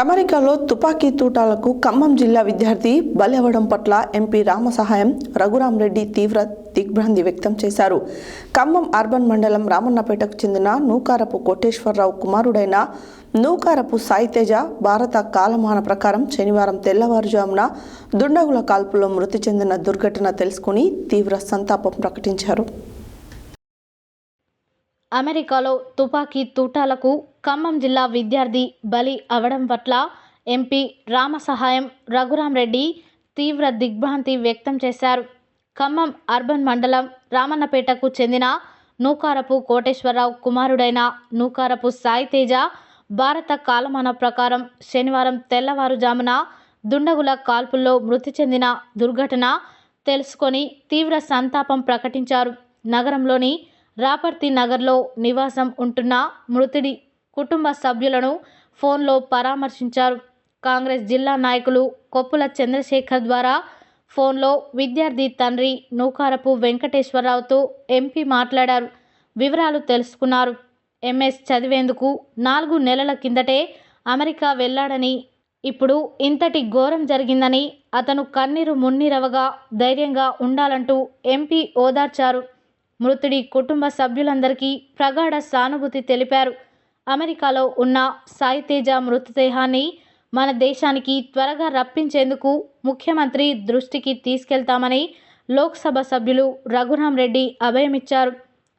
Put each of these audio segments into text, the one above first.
అమెరికాలో తుపాకీ తూటాలకు ఖమ్మం జిల్లా విద్యార్థి బలి పట్ల ఎంపీ రామసహాయం రఘురాం రెడ్డి తీవ్ర దిగ్భ్రాంతి వ్యక్తం చేశారు. ఖమ్మం అర్బన్ మండలం రామన్నపేటకు చెందిన నూకారపు కోటేశ్వరరావు కుమారుడైన నూకారపు సాయితేజ భారత కాలమాన ప్రకారం శనివారం తెల్లవారుజామున దుండగుల కాల్పులో మృతి చెందిన దుర్ఘటన తెలుసుకుని తీవ్ర సంతాపం ప్రకటించారు. అమెరికాలో తుపాకీ తూటాలకు ఖమ్మం జిల్లా విద్యార్థి బలి అవడం పట్ల ఎంపీ రామసహాయం రఘురాం రెడ్డి తీవ్ర దిగ్భ్రాంతి వ్యక్తం చేశారు. ఖమ్మం అర్బన్ మండలం రామన్నపేటకు చెందిన నూకారపు కోటేశ్వరరావు కుమారుడైన నూకారపు సాయితేజ భారత కాలమాన ప్రకారం శనివారం తెల్లవారుజామున దుండగుల కాల్పుల్లో మృతి చెందిన దుర్ఘటన తెలుసుకొని తీవ్ర సంతాపం ప్రకటించారు. నగరంలోని రాపర్తి నగర్లో నివాసం ఉంటున్న మృతుడి కుటుంబ సభ్యులను ఫోన్లో పరామర్శించారు. కాంగ్రెస్ జిల్లా నాయకులు కొప్పుల చంద్రశేఖర్ ద్వారా ఫోన్లో విద్యార్థి తండ్రి నూకారపు వెంకటేశ్వరరావుతో ఎంపీ మాట్లాడారు. వివరాలు తెలుసుకున్నారు. ఎంఎస్ చదివేందుకు నాలుగు నెలల కిందటే అమెరికా వెళ్ళాడని ఇప్పుడు ఇంతటి ఘోరం జరిగిందని అతను కన్నీరు మున్నీరవగా ధైర్యంగా ఉండాలంటూ ఎంపీ ఓదార్చారు. మృతుడి కుటుంబ సభ్యులందరికీ ప్రగాఢ సానుభూతి తెలిపారు. అమెరికాలో ఉన్న సాయితేజ మృతదేహాన్ని మన దేశానికి త్వరగా రప్పించేందుకు ముఖ్యమంత్రి దృష్టికి తీసుకెళ్తామని లోక్సభ సభ్యులు రఘురాం రెడ్డి అభయమిచ్చారు.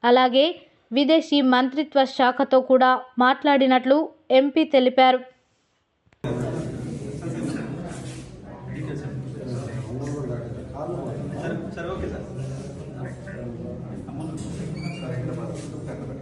అలాగే విదేశీ మంత్రిత్వ శాఖతో కూడా మాట్లాడినట్లు ఎంపీ తెలిపారు. Okay sir of the